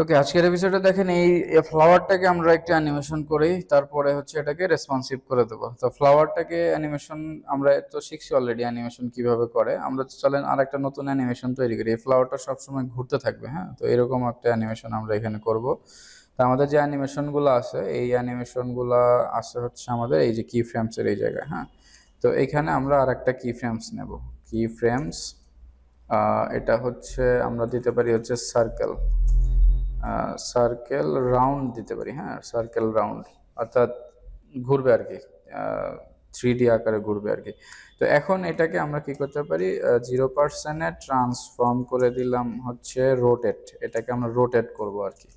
ওকে আজকের এপিসোডে দেখেন এই ফ্লাওয়ারটাকে আমরা একটু অ্যানিমেশন করি, তারপরে হচ্ছে এটাকে রেসপন্সিভ করে দেবো। তো ফ্লাওয়ারটাকে অ্যানিমেশন আমরা তো শিখছি অলরেডি অ্যানিমেশন কীভাবে করে। আমরা চলেন আর একটা নতুন অ্যানিমেশন তৈরি করি। এই ফ্লাওয়ারটা সবসময় ঘুরতে থাকবে হ্যাঁ? তো এরকম একটা অ্যানিমেশন আমরা এখানে করব। তো আমাদের যে অ্যানিমেশনগুলো আছে, এই অ্যানিমেশনগুলো আছে হচ্ছে আমাদের এই যে কি ফ্রেমসের এই জায়গায় হ্যাঁ? তো এখানে আমরা আর একটা কি ফ্রেমস নেব। কি ফ্রেমস এটা হচ্ছে আমরা দিতে পারি হচ্ছে সার্কেল সার্কেল রাউন্ড দিতে পারি হ্যাঁ সার্কেল রাউন্ড অর্থাৎ ঘুরবে আর কি থ্রি ডি আকারে ঘুরবে আর কি। তো এখন এটাকে আমরা কি করতে পারি জিরো পার্সেন্টে ট্রান্সফর্ম করে দিলাম হচ্ছে রোটেট এটাকে আমরা রোটেট করব আর কি।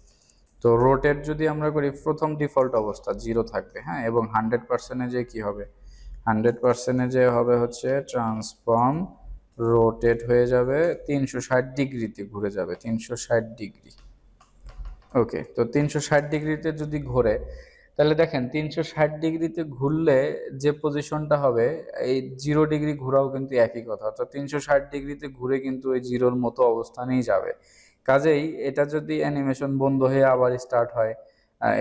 তো রোটেট যদি আমরা করি, প্রথম ডিফল্ট অবস্থা জিরো থাকবে হ্যাঁ এবং হান্ড্রেড পার্সেন্টে যে কী হবে? হান্ড্রেড পার্সেন্টে যে হবে হচ্ছে ট্রান্সফর্ম রোটেট হয়ে যাবে, তিনশো ষাট ডিগ্রিতে ঘুরে যাবে, তিনশো ষাট ডিগ্রি। ওকে তো তিনশো ষাট ডিগ্রিতে যদি ঘোরে, তাহলে দেখেন তিনশো ষাট ডিগ্রিতে ঘুরলে যে পজিশনটা হবে, এই জিরো ডিগ্রি ঘোরাও কিন্তু একই কথা। অর্থাৎ তিনশো ষাট ডিগ্রিতে ঘুরে কিন্তু ওই জিরোর মতো অবস্থানেই যাবে। কাজেই এটা যদি অ্যানিমেশন বন্ধ হয়ে আবার স্টার্ট হয়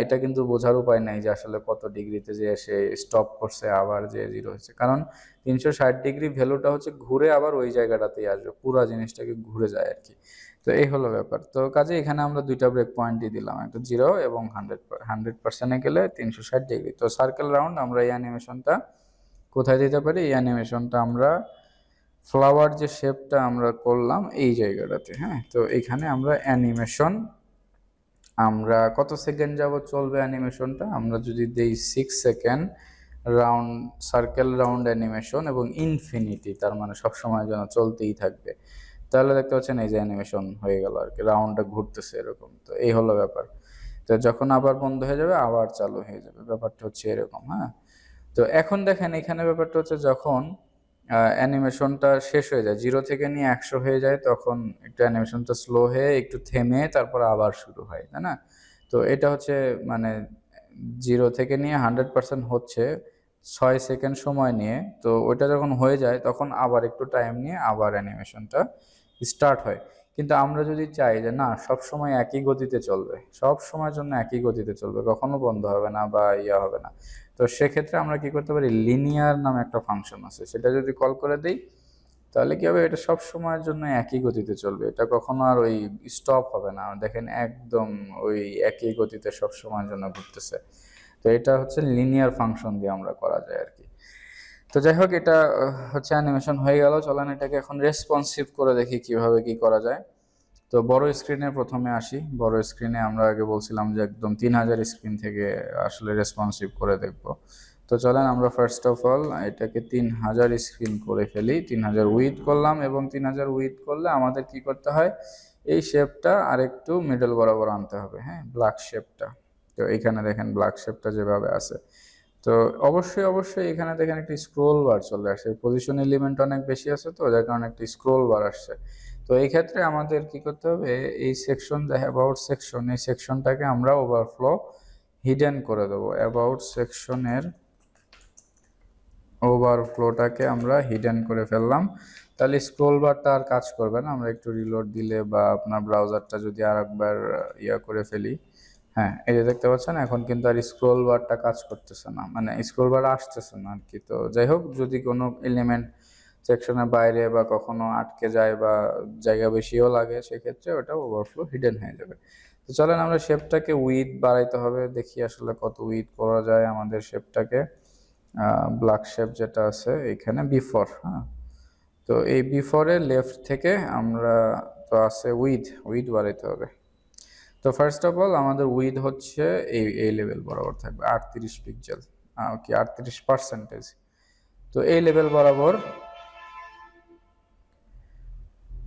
এটা কিন্তু বোঝার উপায় নাই যে আসলে কত ডিগ্রিতে যে সে স্টপ করছে, আবার যে জিরো হচ্ছে কারণ তিনশো ষাট ডিগ্রি ভ্যালুটা হচ্ছে ঘুরে আবার ওই জায়গাটাতেই আসবে, পুরো জিনিসটাকে ঘুরে যায় আর কি। তো এই হলো ব্যাপার। তো কাজে এখানে আমরা দুইটা ব্রেক পয়েন্টই দিলাম, একটা জিরো এবং হান্ড্রেড হান্ড্রেড পার্সেন্টে গেলে তিনশো ষাট ডিগ্রি। তো সার্কেল রাউন্ড আমরা এই অ্যানিমেশনটা কোথায় দিতে পারি? এই অ্যানিমেশনটা আমরা ফ্লাওয়ার যে শেপটা আমরা করলাম এই জায়গাটাতে হ্যাঁ? তো এখানে আমরা অ্যানিমেশন আমরা কত সেকেন্ড যাব চলবে অ্যানিমেশনটা আমরা যদি দেই six second round circle round animation এবং ইনফিনিটি তার মানে সবসময় যেন চলতেই থাকবে। তাহলে দেখতে পাচ্ছেন এই যে অ্যানিমেশন হয়ে গেল আর কি রাউন্ডটা ঘুরতেছে এরকম। তো এই হলো ব্যাপার। তো যখন আবার বন্ধ হয়ে যাবে, আবার চালু হয়ে যাবে। ব্যাপারটা হচ্ছে এরকম হ্যাঁ? তো এখন দেখেন এখানে ব্যাপারটা হচ্ছে যখন অ্যানিমেশনটা শেষ হয়ে যায় জিরো থেকে নিয়ে একশো হয়ে যায়, তখন একটু অ্যানিমেশনটা স্লো হয়ে একটু থেমে তারপর আবার শুরু হয়, তাই না? তো এটা হচ্ছে মানে জিরো থেকে নিয়ে হান্ড্রেড পার্সেন্ট হচ্ছে ছয় সেকেন্ড সময় নিয়ে, তো ওইটা যখন হয়ে যায়, তখন আবার একটু টাইম নিয়ে আবার অ্যানিমেশনটা স্টার্ট হয়। কিন্তু আমরা যদি চাই যে না, সব সময় একই গতিতে চলবে, সব সময়ের জন্য একই গতিতে চলবে, কখনো বন্ধ হবে না বা ইয়া হবে না, তো সেক্ষেত্রে আমরা কি করতে পারি? লিনিয়ার নামে একটা ফাংশন আছে, সেটা যদি কল করে দিই, তাহলে কি হবে? এটা সব সময়ের জন্য একই গতিতে চলবে, এটা কখনো আর ওই স্টপ হবে না। দেখেন একদম ওই একই গতিতে সব সময়ের জন্য ঘুরতেছে। তো এটা হচ্ছে লিনিয়ার ফাংশন দিয়ে আমরা করা যায় আর কি। তো যাই হোক, এটা হচ্ছে অ্যানিমেশন হয়ে গেল। চলেন এটাকে এখন রেসপন্সিভ করে দেখি কীভাবে কি করা যায়। তো বড় স্ক্রিনে প্রথমে আসি। বড় স্ক্রিনে আমরা আগে বলছিলাম যে একদম তিন হাজার স্ক্রিন থেকে আসলে রেসপন্সিভ করে দেখব। তো চলেন আমরা ফার্স্ট অফ অল এটাকে তিন হাজার স্ক্রিন করে ফেলি। তিন হাজার উইথ করলাম এবং তিন হাজার উইথ করলে আমাদের কি করতে হয়? এই শেপটা আরেকটু মিডল বরাবর আনতে হবে হ্যাঁ? ব্ল্যাক শেপটা তো এখানে দেখেন ব্ল্যাক শেপটা যেভাবে আছে। তো অবশ্যই অবশ্যই এখানে দেখেন একটি স্ক্রোল বার চলে আসে। পজিশন এলিমেন্ট অনেক বেশি আছে তো, যার কারণে একটি স্ক্রোল বার আসছে। তো এই ক্ষেত্রে আমাদের কি করতে হবে? এই সেকশন যে অ্যাবাউট সেকশন এই সেকশনটাকে আমরা ওভারফ্লো হিডেন করে দেবো। অ্যাবাউট সেকশনের ওভারফ্লোটাকে আমরা হিডেন করে ফেললাম। তাহলে স্ক্রোল বারটা আর কাজ করবে না। আমরা একটু রিলোড দিলে বা আপনার ব্রাউজারটা যদি আর একবার ইয়া করে ফেলি। হ্যাঁ এই যে দেখতে পাচ্ছেন, এখন কিন্তু আর স্ক্রোল বারটা কাজ করতেছে না মানে স্ক্রোল বার আসতেছে না আর কি তো যাই হোক, যদি কোনো এলিমেন্ট সেকশনের বাইরে বা কখনো আটকে যায় বা জায়গা বেশিও লাগে, সেক্ষেত্রে ওটা ওভারফ্লো হিডেন হয়ে যাবে। তো চলেন আমরা শেপটাকে উইথ বাড়াইতে হবে, দেখি আসলে কত উইথ করা যায় আমাদের শেপটাকে ব্ল্যাক শেপ যেটা আছে, এখানে বিফোর হ্যাঁ। তো এই বিফোরে লেফট থেকে আমরা, তো আছে উইথ উইথ বাড়াইতে হবে। তো ফার্স্ট অফ অল আমাদের উইথ হচ্ছে এই এই লেভেল বরাবর থাকবে, আটত্রিশ পিক্সেল কি আটত্রিশ পার্সেন্টেজ তো এই লেভেল বরাবর,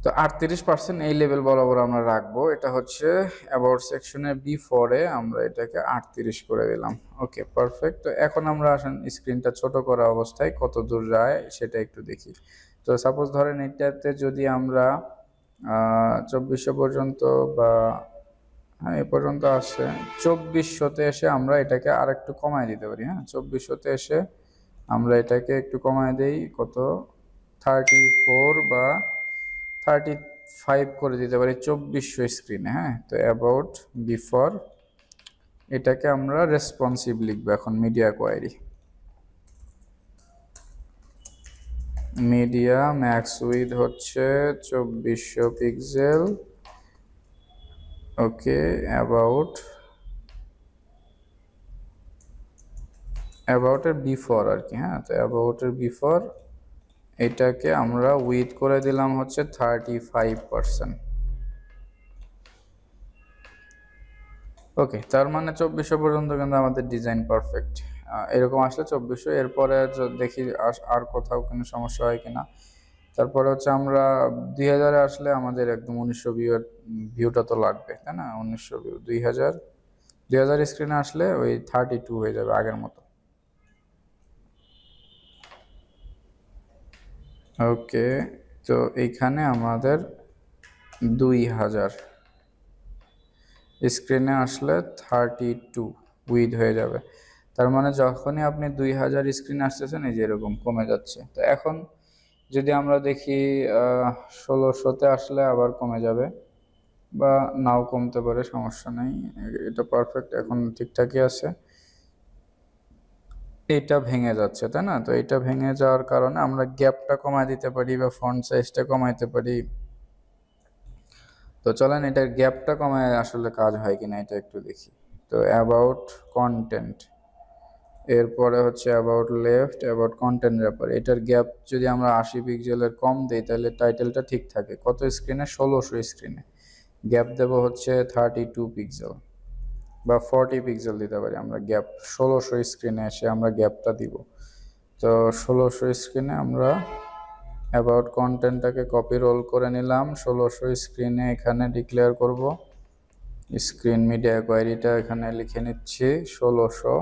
তো আটত্রিশ পার্সেন্ট এই লেভেল বরাবর আমরা রাখব। এটা হচ্ছে অ্যাবাউট সেকশনের বি ফোরে আমরা এটাকে আটত্রিশ করে দিলাম। ওকে পারফেক্ট তো এখন আমরা আসেন স্ক্রিনটা ছোট করা অবস্থায়, কত দূর যায় সেটা একটু দেখি। তো সাপোজ ধরেন এটাতে যদি আমরা চব্বিশশো পর্যন্ত বা হ্যাঁ এ পর্যন্ত আসে চব্বিশশোতে এসে আমরা এটাকে আর একটু কমায় দিতে পারি হ্যাঁ? চব্বিশশোতে এসে আমরা এটাকে একটু কমায় দেই, কত? থার্টি ফোর বা থার্টি ফাইভ করে দিতে পারি চব্বিশশো স্ক্রিনে হ্যাঁ? তো অ্যাবাউট বিফোর এটাকে আমরা রেসপন্সিভ লিখব এখন media query media max width হচ্ছে চব্বিশশো পিক্সেল ওকে অ্যাবাউট অ্যাবাউটের বিফোর আর কি হ্যাঁ? তো অ্যাবাউটের বিফোর এটাকে আমরা উইথ করে দিলাম হচ্ছে থার্টি ফাইভ পার্সেন্ট ওকে তার মানে চব্বিশশো পর্যন্ত কিন্তু আমাদের ডিজাইন পারফেক্ট এরকম আসলে চব্বিশশো, এরপরে দেখি আর কোথাও কোনো সমস্যা হয় কিনা। তারপরে হচ্ছে আমরা দুই হাজারে আসলে আমাদের একদম উনিশশো ভিউর ভিউটা তো লাগবে, তাই না? উনিশশো ভিউ দুই হাজার দুই হাজার স্ক্রিনে আসলে ওই থার্টি টু হয়ে যাবে আগের মতো। ওকে, তো এইখানে আমাদের দুই হাজার স্ক্রিনে আসলে থার্টি টু উইথ হয়ে যাবে। তার মানে যখনই আপনি দুই হাজার স্ক্রিন আসতেছেন, এই যে এরকম কমে যাচ্ছে। তো এখন যদি আমরা দেখি ষোলোশোতে আসলে আবার কমে যাবে বা নাও কমতে পারে, সমস্যা নেই। এটা পারফেক্ট এখন ঠিকঠাকই আছে। এটা ভেঙে যাচ্ছে, তাই না? তো এটা ভেঙে যাওয়ার কারণে আমরা গ্যাপটা কমায় দিতে পারি বা ফন্ট সাইজটা কমাইতে পারি। তো চলেন, এটার গ্যাপটা কমায় আসলে কাজ হয় কিনা, এটা একটু দেখি। তো অ্যাবাউট কন্টেন্ট এরপরে হচ্ছে অ্যাবাউট লেফট অ্যাবাউট কন্টেন্ট ব্যাপার এটার গ্যাপ যদি আমরা আশি পিক্সেলের কম দিই, তাহলে টাইটেলটা ঠিক থাকে। কত স্ক্রিনে ষোলোশো স্ক্রিনে গ্যাপ দেব হচ্ছে থার্টি টু পিক্সেল বা ফর্টি পিক্সেল দিতে পারি আমরা গ্যাপ ষোলোশো স্ক্রিনে এসে আমরা গ্যাপটা দিব। তো ষোলোশো স্ক্রিনে আমরা অ্যাবাউট কন্টেন্টটাকে কপি রোল করে নিলাম। ষোলোশো স্ক্রিনে এখানে ডিক্লেয়ার করব। স্ক্রিন মিডিয়া কোয়ারিটা এখানে লিখে নিচ্ছি। ষোলোশো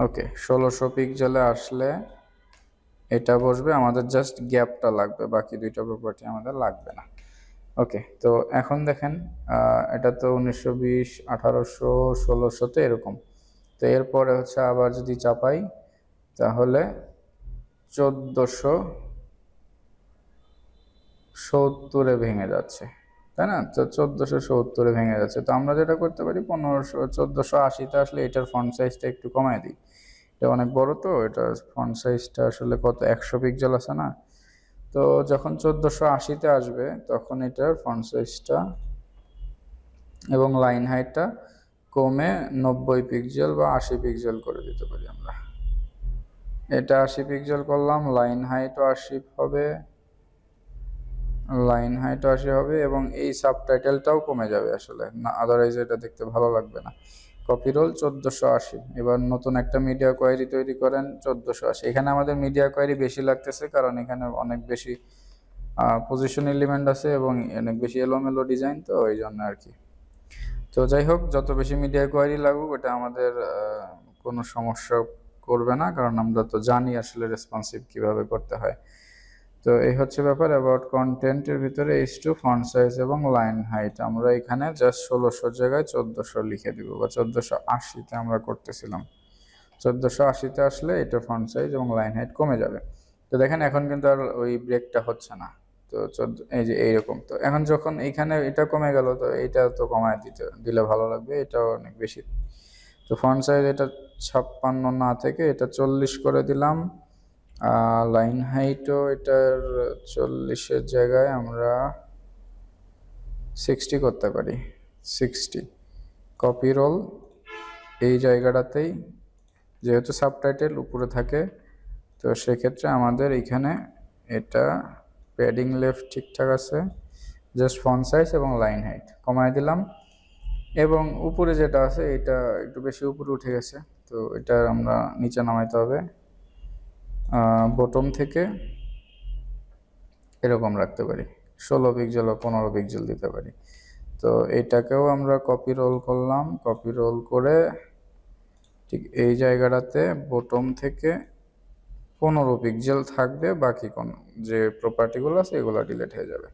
ওকে, ষোলোশো পিক্সেলে আসলে এটা বসবে, আমাদের জাস্ট গ্যাপটা লাগবে, বাকি দুইটা প্রপার্টি আমাদের লাগবে না। ওকে, তো এখন দেখেন এটা তো উনিশশো বিশ, আঠারোশো ষোলোশোতে এরকম। তো এরপরে হচ্ছে আবার যদি চাপাই, তাহলে চোদ্দোশো সত্তরে ভেঙে যাচ্ছে। তাই না? তো চোদ্দোশো সত্তরে ভেঙে যাচ্ছে তো আমরা যেটা করতে পারি, পনেরোশো, চোদ্দোশো আশিতে আসলে এটার ফন্ট সাইজটা একটু কমায় দিই। এটা অনেক বড় তো, এটা ফন্ট সাইজটা আসলে কত, একশো পিক্সেল আছে না? তো যখন চোদ্দোশো আশিতে আসবে, তখন এটার ফন্ট সাইজটা এবং লাইন হাইটটা কমে নব্বই পিক্সেল বা আশি পিক্সেল করে দিতে পারি আমরা। এটা আশি পিক্সেল করলাম লাইন হাইটও আশি হবে। লাইন হাইটও আশি হবে এবং এই সাবটাইটেলটাও কমে যাবে আসলে। না আদারওয়াইজ এটা দেখতে ভালো লাগবে না। কপি রোল চোদ্দোশো আশি। এবার নতুন একটা মিডিয়া কোয়ারি তৈরি করেন চোদ্দোশো আশি। এখানে আমাদের মিডিয়া কোয়ারি বেশি লাগতেছে কারণ এখানে অনেক বেশি পজিশন এলিমেন্ট আছে এবং অনেক বেশি এলোমেলো ডিজাইন তো ওই জন্য আর কি। তো যাই হোক, যত বেশি মিডিয়া কোয়ারি লাগুক ওটা আমাদের কোনো সমস্যা করবে না, কারণ আমরা তো জানি আসলে রেসপন্সিভ কীভাবে করতে হয়। তো এই হচ্ছে ব্যাপার অ্যাবাউট কন্টেন্টের ভিতরে এইচ টু ফন্ট সাইজ এবং লাইন হাইট আমরা এখানে জাস্ট ষোলোশোর জায়গায় চোদ্দোশো লিখে দিব বা চোদ্দোশো আশিতে আমরা করতেছিলাম। চোদ্দোশো আশিতে আসলে এটা ফন্ট সাইজ এবং লাইন হাইট কমে যাবে। তো দেখেন এখন কিন্তু আর ওই ব্রেকটা হচ্ছে না। তো চোদ্দ, এই যে এইরকম তো। এখন যখন এইখানে এটা কমে গেল তো এটা তো কমায় দিতে, দিলে ভালো লাগবে, এটাও অনেক বেশি। তো ফন্ট সাইজ এটা ছাপ্পান্ন না থেকে এটা চল্লিশ করে দিলাম। লাইন হাইটও এটার চল্লিশের জায়গায় আমরা সিক্সটি করতে পারি সিক্সটি কপি রোল এই জায়গাটাতেই, যেহেতু সাবটাইটেল উপরে থাকে, তো সেক্ষেত্রে আমাদের এখানে এটা প্যাডিং লেফট ঠিকঠাক আছে জাস্ট ফন্ট সাইজ এবং লাইন হাইট কমায় দিলাম, এবং উপরে যেটা আছে, এটা একটু বেশি উপরে উঠে গেছে, তো এটা আমরা নিচে নামাইতে হবে। বটম থেকে এরকম রাখতে পারি। ষোলো পিক্সেল বা পনেরো পিক্সেল দিতে পারি। তো এটাকেও আমরা কপি রোল করলাম। কপি রোল করে ঠিক এই জায়গাটাতে বটম থেকে পনেরো পিক্সেল থাকবে। বাকি কোন যে প্রপার্টিগুলো আছে, এগুলো ডিলিট হয়ে যাবে।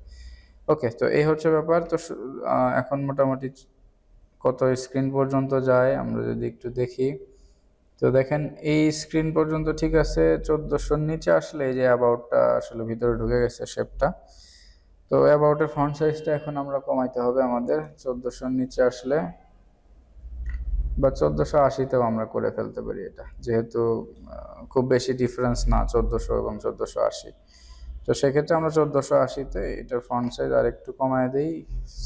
ওকে তো এই হচ্ছে ব্যাপার। তো এখন মোটামুটি কত স্ক্রিন পর্যন্ত যায়, আমরা যদি একটু দেখি। তো দেখেন, এই স্ক্রিন পর্যন্ত ঠিক আছে চোদ্দোশোর নিচে আসলে এই যে অ্যাবাউটটা আসলে ভিতরে ঢুকে গেছে শেপটা তো অ্যাবাউটের ফন্ট সাইজটা এখন আমরা কমাইতে হবে আমাদের চোদ্দোশোর নিচে আসলে বা চোদ্দোশো আশিতেও আমরা করে ফেলতে পারি এটা, যেহেতু খুব বেশি ডিফারেন্স না চোদ্দোশো এবং চোদ্দোশো আশি। তো সেক্ষেত্রে আমরা চোদ্দোশো আশিতে এটার ফন্ট সাইজ আর একটু কমায় দিই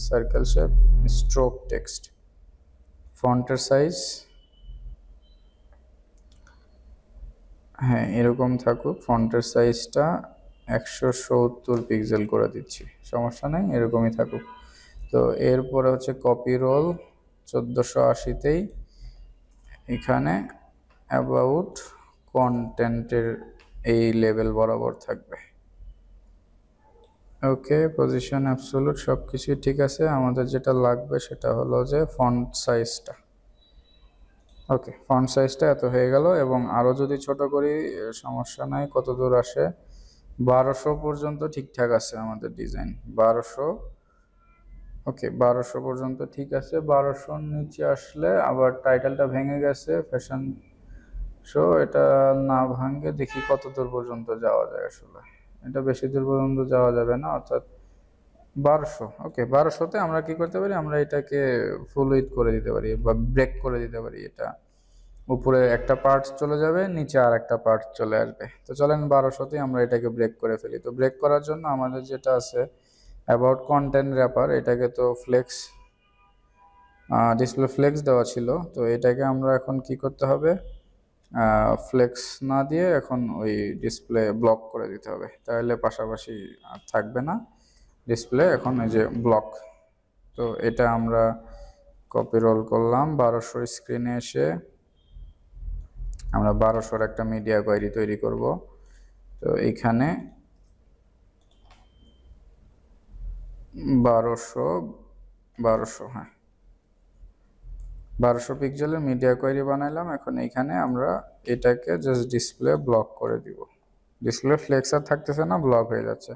সার্কেল শেপ স্ট্রোক টেক্সট ফন্টের সাইজ হ্যাঁ এরকম থাকুক। ফন্টের সাইজটা একশো সত্তর পিক্সেল করে দিচ্ছি। সমস্যা নেই, এরকমই থাকুক। তো এরপরে হচ্ছে কপি রোল চোদ্দোশো আশিতেই। এখানে অ্যাবাউট কন্টেন্টের এই লেভেল বরাবর থাকবে। ওকে পজিশন অ্যাবসোলুট সব কিছুই ঠিক আছে। আমাদের যেটা লাগবে সেটা হলো যে ফন্ট সাইজটা ওকে ফন্ট সাইজটা এত হয়ে গেল এবং আরও যদি ছোট করি সমস্যা নাই, কত দূর আসে? বারোশো পর্যন্ত ঠিকঠাক আছে আমাদের ডিজাইন বারোশো। ওকে বারোশো পর্যন্ত ঠিক আছে, বারোশোর নিচে আসলে আবার টাইটেলটা ভেঙে গেছে ফ্যাশন শো এটা না ভাঙে দেখি কত দূর পর্যন্ত যাওয়া যায় আসলে। এটা বেশি দূর পর্যন্ত যাওয়া যাবে না, অর্থাৎ বারোশো। ওকে বারোশোতে আমরা কি করতে পারি? আমরা এটাকে ফুল উইথ করে দিতে পারি বা ব্রেক করে দিতে পারি এটা। উপরে একটা পার্ট চলে যাবে, নিচে আর একটা পার্ট চলে আসবে। তো চলেন বারোশোতেই আমরা এটাকে ব্রেক করে ফেলি। তো ব্রেক করার জন্য আমাদের যেটা আছে অ্যাবাউট কন্টেন্ট র্যাপার এটাকে তো ফ্লেক্স ডিসপ্লে ফ্লেক্স দেওয়া ছিল। তো এটাকে আমরা এখন কি করতে হবে? ফ্লেক্স না দিয়ে এখন ওই ডিসপ্লে ব্লক করে দিতে হবে। তাহলে পাশাপাশি থাকবে না। ডিসপ্লে এখন এই যে ব্লক তো এটা আমরা কপি রোল করলাম, বারোশো স্ক্রিনে এসে আমরা বারোশোর একটা মিডিয়া কোয়ারি তৈরি করব। তো এইখানে বারোশো বারোশো হ্যাঁ। বারোশো পিক্সেলের মিডিয়া কোয়ারি বানাইলাম, এখন এইখানে আমরা এটাকে জাস্ট ডিসপ্লে ব্লক করে দিব। ডিসপ্লে ফ্লেক্সার থাকতেছে না ব্লক হয়ে যাচ্ছে।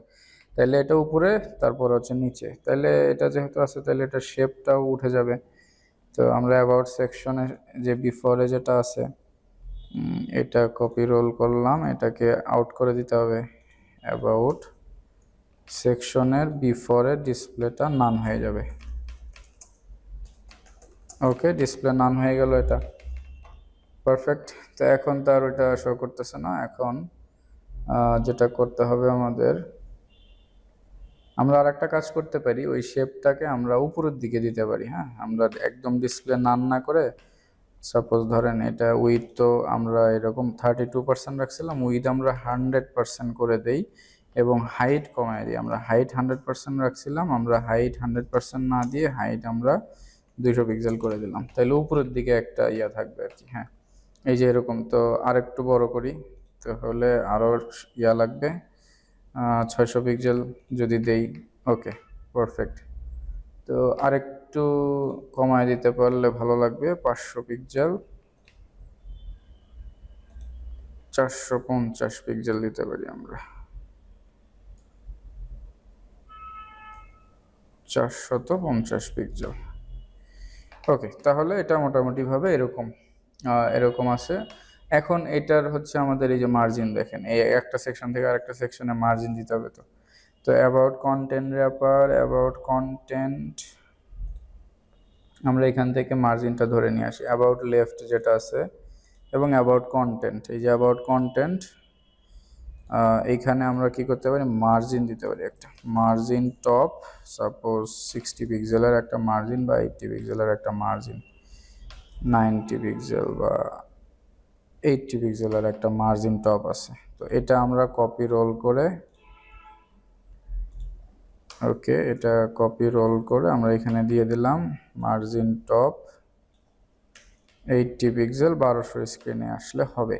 তাহলে এটা উপরে, তারপর হচ্ছে নিচে। তাহলে এটা যেহেতু আছে তাহলে এটা শেপটাও উঠে যাবে। তো আমরা অ্যাবাউট সেকশনে যে বিফোরে যেটা আছে এটা কপি রোল করলাম। এটাকে আউট করে দিতে হবে। অ্যাবাউট সেকশনের বিফোরে ডিসপ্লেটা নান হয়ে যাবে। ওকে ডিসপ্লে নান হয়ে গেল এটা। পারফেক্ট তো এখন তার ওইটা শো করতেছে না। এখন যেটা করতে হবে আমাদের আমরা আর একটা কাজ করতে পারি, ওই শেপটাকে আমরা উপরের দিকে দিতে পারি হ্যাঁ? আমরা একদম ডিসপ্লে নান না করে সাপোজ ধরেন এটা উইথ তো আমরা এরকম থার্টি টু পার্সেন্ট রাখছিলাম উইথ আমরা হান্ড্রেড পার্সেন্ট করে দেই এবং হাইট কমায় দিই। আমরা হাইট হান্ড্রেড পার্সেন্ট রাখছিলাম, আমরা হাইট হান্ড্রেড পার্সেন্ট না দিয়ে হাইট আমরা দুইশো পিক্সেল করে দিলাম। তাহলে উপরের দিকে একটা ইয়া থাকবে আর কি হ্যাঁ? এই যে এরকম, তো আরেকটু বড় করি, তাহলে আরও ইয়া লাগবে। ছয়শো পিক্সেল যদি দেই ওকে পারফেক্ট তো আরেকটু কমায় দিতে পারলে ভালো লাগবে, পাঁচশো পিক্সেল চারশো পঞ্চাশ পিক্সেল দিতে পারি আমরা। চারশত পঞ্চাশ পিক্সেল ওকে তাহলে এটা মোটামুটিভাবে এরকম এরকম আছে। এখন এটার হচ্ছে আমাদের এই যে মার্জিন দেখেন, এই একটা সেকশন থেকে আরেকটা সেকশনে মার্জিন দিতে হবে তো। তো about content wrapper about content আমরা এখান থেকে মার্জিনটা ধরে নিয়ে আসি। অ্যাবাউট লেফট যেটা আছে এবং অ্যাবাউট কন্টেন্ট এই যে অ্যাবাউট কন্টেন্ট এইখানে আমরা কি করতে পারি? মার্জিন দিতে পারি একটা। মার্জিন টপ সাপোজ সিক্সটি পিক্সেলের একটা মার্জিন বা এইটটি পিক্সেলের একটা মার্জিন নাইনটি পিক্সেল বা এইটটি পিক্সেলের একটা মার্জিন টপ আছে। তো এটা আমরা কপি রোল করে ওকে এটা কপি রোল করে আমরা এখানে দিয়ে দিলাম মার্জিন টপ এইটটি পিক্সেল বারোশো স্ক্রিনে আসলে হবে।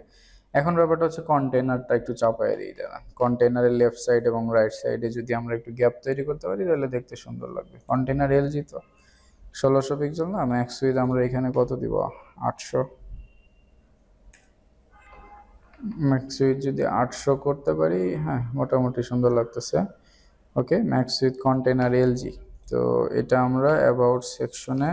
এখন ব্যাপারটা হচ্ছে কন্টেনারটা একটু চাপায় দিয়ে দেবেন কন্টেনারের লেফট সাইড এবং রাইট সাইডে যদি আমরা একটু গ্যাপ তৈরি করতে পারি, তাহলে দেখতে সুন্দর লাগবে। কন্টেনার এলজি তো। ষোলোশো পিক্সেল না ম্যাক্স উইথ আমরা এখানে কত দিব? আটশো। ম্যাক্স উইথ যদি আটশো করতে পারি হ্যাঁ মোটামুটি সুন্দর লাগতেছে। Okay max width container LG তো এটা আমরা অ্যাবাউট সেকশনে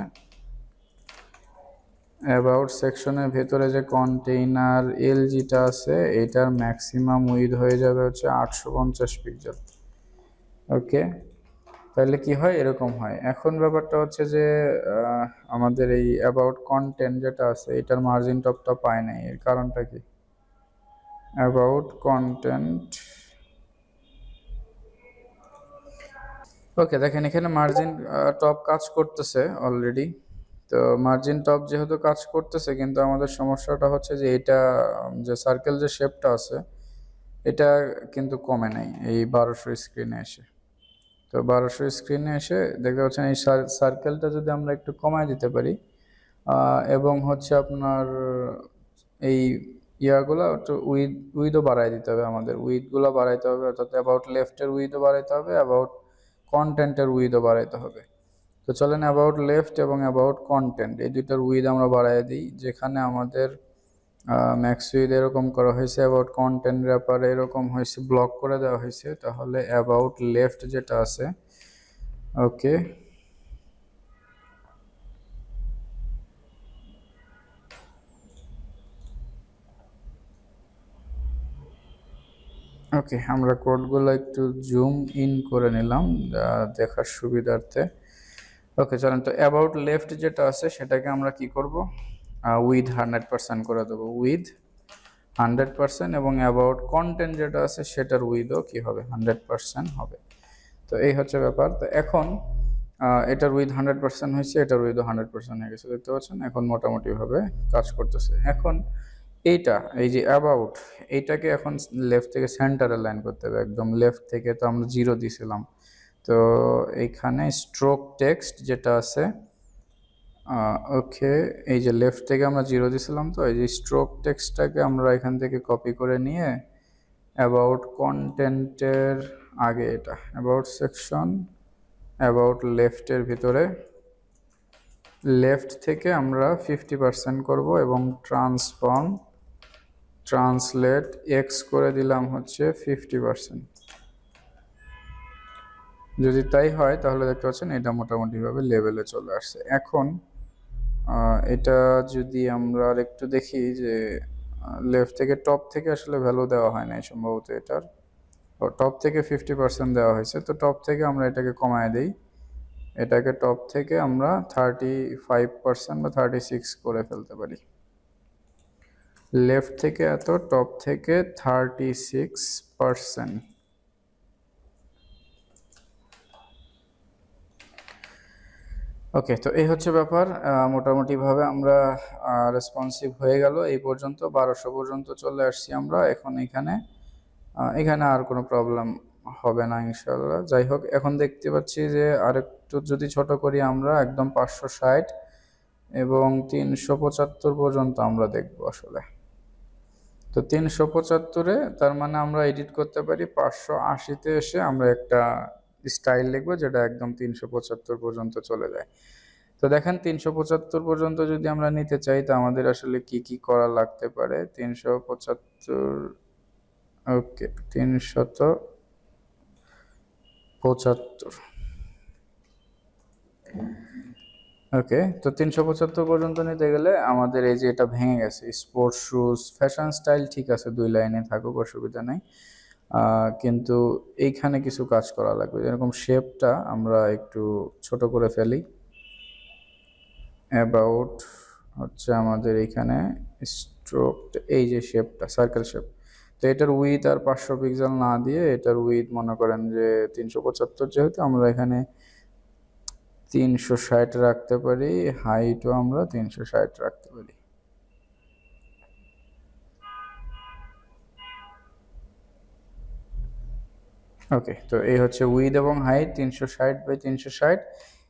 অ্যাবাউট সেকশনের ভেতরে যে কন্টেইনার এলজিটা আছে, এটার ম্যাক্সিমাম উইথ হয়ে যাবে হচ্ছে আটশো পঞ্চাশ পিক্সেল ওকে তাহলে কি হয়? এরকম হয়। এখন ব্যাপারটা হচ্ছে যে আমাদের এই অ্যাবাউট কন্টেন্ট যেটা আছে, এটার মার্জিন টপটা পায় নাই। এর কারণটা কি? অ্যাবাউট কন্টেন্ট ওকে দেখেন, এখানে মার্জিন টপ কাজ করতেছে অলরেডি তো মার্জিন টপ যেহেতু কাজ করতেছে, কিন্তু আমাদের সমস্যাটা হচ্ছে যে এটা যে সার্কেল যে শেপটা আছে, এটা কিন্তু কমে নাই এই বারোশো স্ক্রিনে এসে। তো বারোশো স্ক্রিনে এসে দেখতে পাচ্ছেন এই সার্কেলটা যদি আমরা একটু কমায় দিতে পারি এবং হচ্ছে আপনার এই ইয়াগুলো একটু উইথ, উইথও বাড়াই দিতে হবে আমাদের। উইথগুলো বাড়াইতে হবে, অর্থাৎ অ্যাবাউট লেফটের উইথও বাড়াইতে হবে অ্যাবাউট কন্টেন্টের উইথও বাড়াইতে হবে। তো চলেন অ্যাবাউট লেফট এবং অ্যাবাউট কন্টেন্ট এই দুইটার উইথ আমরা বাড়াই দিই। যেখানে আমাদের ম্যাক্স উইথ এরকম করা হয়েছে অ্যাবাউট কন্টেন্ট ব্যাপারে এরকম হয়েছে ব্লক করে দেওয়া হয়েছে, তাহলে অ্যাবাউট লেফট যেটা আছে ওকে ওকে আমরা কোডগুলো একটু জুম ইন করে নিলাম দেখার সুবিধার্থে। ওকে চলেন তো অ্যাবাউট লেফট যেটা আছে, সেটাকে আমরা কি করব? উইথ হান্ড্রেড পার্সেন্ট করে দেবো। উইথ হান্ড্রেড পার্সেন্ট এবং অ্যাবাউট কন্টেন্ট যেটা আছে, সেটার উইথও কি হবে? হান্ড্রেড পার্সেন্ট হবে। তো এই হচ্ছে ব্যাপার। তো এখন এটার উইথ হান্ড্রেড পার্সেন্ট হয়েছে, এটার উইথও হান্ড্রেড পার্সেন্ট হয়ে গেছে। দেখতে পাচ্ছেন? এখন মোটামুটিভাবে কাজ করতেছে। এখন এইটা, এই যে অ্যাবাউট এইটাকে এখন লেফট থেকে সেন্টারে লাইন করতে হবে। একদম লেফট থেকে তো আমরা জিরো দিছিলাম। তো এইখানে স্ট্রোক টেক্সট যেটা আছে ওকে এই যে লেফট থেকে আমরা জিরো দিছিলাম তো, এই যে স্ট্রোক টেক্সটটাকে আমরা এখান থেকে কপি করে নিয়ে অ্যাবাউট কন্টেন্টের আগে এটা অ্যাবাউট সেকশন অ্যাবাউট লেফটের ভিতরে লেফট থেকে আমরা ফিফটি পার্সেন্ট করব এবং ট্রান্সফর্ম ট্রান্সলেট এক্স করে দিলাম হচ্ছে ফিফটি পার্সেন্ট যদি তাই হয়, তাহলে দেখতে পাচ্ছেন এটা মোটামুটিভাবে লেভেলে চলে আসছে। এখন এটা যদি আমরা একটু দেখি যে লেফট থেকে টপ থেকে আসলে ভ্যালু দেওয়া হয় নাই সম্ভবত এটার। টপ থেকে ফিফটি পার্সেন্ট দেওয়া হয়েছে, তো টপ থেকে আমরা এটাকে কমায় দিই। এটাকে টপ থেকে আমরা থার্টি ফাইভ পার্সেন্ট বা থার্টি সিক্স করে ফেলতে পারি। লেফট থেকে এত, টপ থেকে থার্টি সিক্স পার্সেন্ট। ওকে, তো এই হচ্ছে ব্যাপার। মোটামুটিভাবে আমরা রেসপন্সিভ হয়ে গেল এই পর্যন্ত। বারোশো পর্যন্ত চলে আসছি আমরা। এখন এখানে এখানে আর কোনো প্রবলেম হবে না ইনশাল্লাহ যাই হোক, এখন দেখতে পাচ্ছি যে আরেকটু যদি ছোট করি আমরা, একদম পাঁচশো ষাট এবং তিনশো পঁচাত্তর পর্যন্ত আমরা দেখব আসলে। তো তিনশো পঁচাত্তরে তার মানে আমরা এডিট করতে পারি, পাঁচশো আশিতে এসে আমরা একটা স্টাইল লিখব যেটা একদম তিনশো পঁচাত্তর পর্যন্ত চলে যায়। তো দেখেন তিনশো পঁচাত্তর পর্যন্ত যদি আমরা নিতে চাই তো আমাদের আসলে কি কি করা লাগতে পারে? তিনশো পঁচাত্তর ওকে তিনশত পঁচাত্তর। ওকে তো তিনশো পঁচাত্তর পর্যন্ত নিতে গেলে আমাদের এই যে এটা ভেঙে গেছে স্পোর্টস শুজ ফ্যাশন স্টাইল ঠিক আছে, দুই লাইনে থাকুক, অসুবিধা নেই। কিন্তু এইখানে কিছু কাজ করা লাগবে, যেরকম শেপটা আমরা একটু ছোট করে ফেলি। অ্যাবাউট হচ্ছে আমাদের এখানে স্ট্রোক এই যে শেপটা সার্কেল শেপ তো এটার উইথ আর পাঁচশো পিক্সেল না দিয়ে এটার উইথ মনে করেন যে তিনশো পঁচাত্তর যেহেতু, আমরা এখানে তিনশো ষাট রাখতে পারি, হাইটও আমরা তিনশো ষাট রাখতে পারি। ওকে, তো এই হচ্ছে উইথ এবং হাইট তিনশো ষাট বাই তিনশো ষাট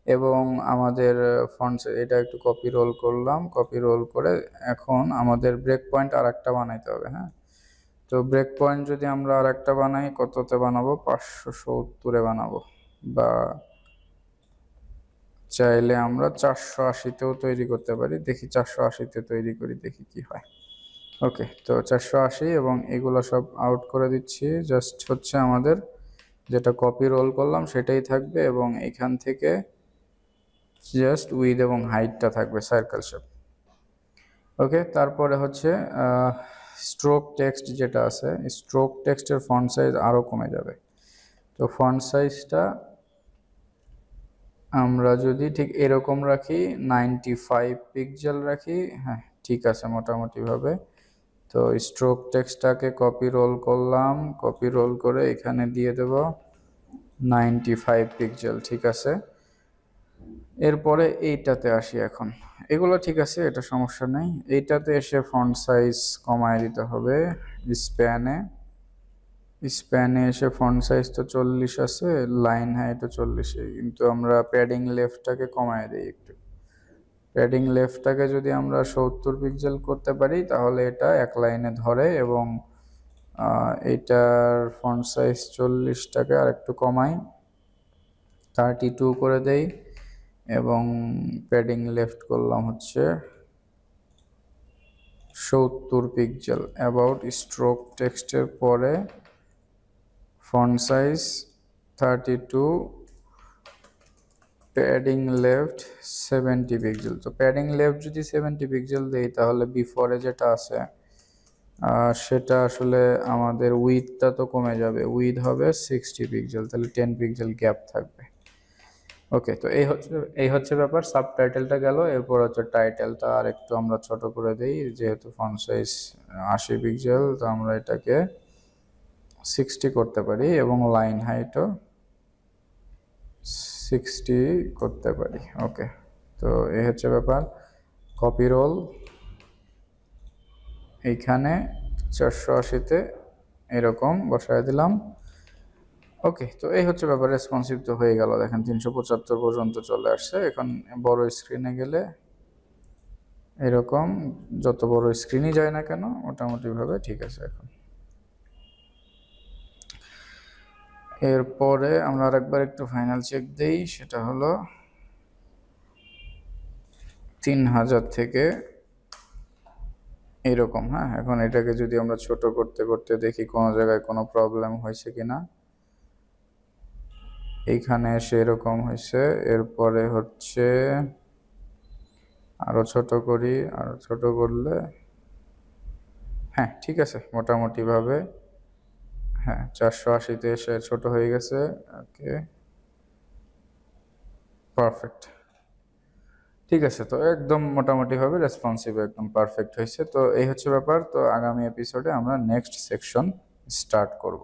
এবং আমাদের ফন্টস এটা একটু কপি রোল করলাম কপি রোল করে এখন আমাদের ব্রেক পয়েন্ট আর একটা বানাইতে হবে হ্যাঁ? তো ব্রেক পয়েন্ট যদি আমরা আর একটা বানাই, কততে বানাবো? পাঁচশো সত্তরে বানাবো বা চাইলে আমরা চারশো আশিতেও তৈরি করতে পারি। দেখি চারশো আশিতে তৈরি করি, দেখি কি হয়। ওকে তো চারশো আশি এবং এগুলো সব আউট করে দিচ্ছি। জাস্ট হচ্ছে আমাদের যেটা কপি রোল করলাম সেটাই থাকবে এবং এখান থেকে জাস্ট উইথ এবং হাইটটা থাকবে সার্কেল শেপ ওকে তারপরে হচ্ছে স্ট্রোক টেক্সট যেটা আছে স্ট্রোক টেক্সটের ফন্ট সাইজ আরও কমে যাবে। তো ফন্ট সাইজটা আমরা যদি ঠিক এরকম রাখি নাইনটি ফাইভ পিক্সেল রাখি হ্যাঁ ঠিক আছে মোটামুটিভাবে। তো স্ট্রোক টেক্সটটাকে কপি রোল করলাম কপি রোল করে এখানে দিয়ে দেব নাইনটি ফাইভ পিক্সেল ঠিক আছে? এরপরে এইটাতে আসি এখন। এগুলো ঠিক আছে, এটা সমস্যা নেই। এইটাতে এসে ফন্ট সাইজ কমায় দিতে হবে স্প্যানে স্প্যানে এসে ফন্ট সাইজ তো চল্লিশ আছে লাইন হাইটও চল্লিশে কিন্তু আমরা প্যাডিং লেফটটাকে কমায় দিই একটু। প্যাডিং লেফটটাকে যদি আমরা সত্তর পিক্সেল করতে পারি, তাহলে এটা এক লাইনে ধরে এবং এইটার ফন্ট সাইজ চল্লিশটাকে আর একটু কমাই থার্টি টু করে দেই এবং প্যাডিং লেফট করলাম হচ্ছে সত্তর পিক্সেল অ্যাবাউট স্ট্রোক টেক্সটের পরে size thirty two padding left seventy pixel তো প্যাডিং লেফট যদি সেভেন্টি পিক্সেল দেই, তাহলে বিফোরে যেটা আছে সেটা আসলে আমাদের উইথটা তো কমে যাবে। উইথ হবে সিক্সটি পিক্সেল তাহলে টেন পিক্সেল গ্যাপ থাকবে। ওকে, তো এই হচ্ছে এই হচ্ছে ব্যাপার। সাব টাইটেলটা গেল, এরপর হচ্ছে টাইটেলটা আর একটু আমরা ছোট করে দিই। যেহেতু ফন্ট সাইজ আশি পিক্সেল তো আমরা এটাকে সিক্সটি করতে পারি এবং লাইন হাইটও সিক্সটি করতে পারি। ওকে তো এই হচ্ছে ব্যাপার। কপি রোল এইখানে চারশো আশিতে এরকম বসায় দিলাম। ওকে তো এই হচ্ছে ব্যাপার রেসপন্সিভ তো হয়ে গেল। দেখেন, তিনশো পঁচাত্তর পর্যন্ত চলে আসছে। এখন বড় স্ক্রিনে গেলে এরকম, যত বড় স্ক্রিনই যায় না কেন, মোটামুটিভাবে ঠিক আছে এখন। এরপরে আমরা আরেকবার একটু ফাইনাল চেক দেই, সেটা হলো তিন হাজার থেকে এরকম হ্যাঁ? এখন এটাকে যদি আমরা ছোট করতে করতে দেখি কোনো জায়গায় কোনো প্রবলেম হয়েছে কি না এইখানে এসে এরকম হয়েছে, এরপরে হচ্ছে আরও ছোট করি, আরও ছোট করলে হ্যাঁ ঠিক আছে, মোটামুটিভাবে হ্যাঁ চারশো আশিতে এসে ছোট হয়ে গেছে। ওকে পারফেক্ট ঠিক আছে, তো একদম মোটামুটিভাবে রেসপন্সিভ একদম পারফেক্ট হয়েছে। তো এই হচ্ছে ব্যাপার। তো আগামী এপিসোডে আমরা নেক্সট সেকশন স্টার্ট করব।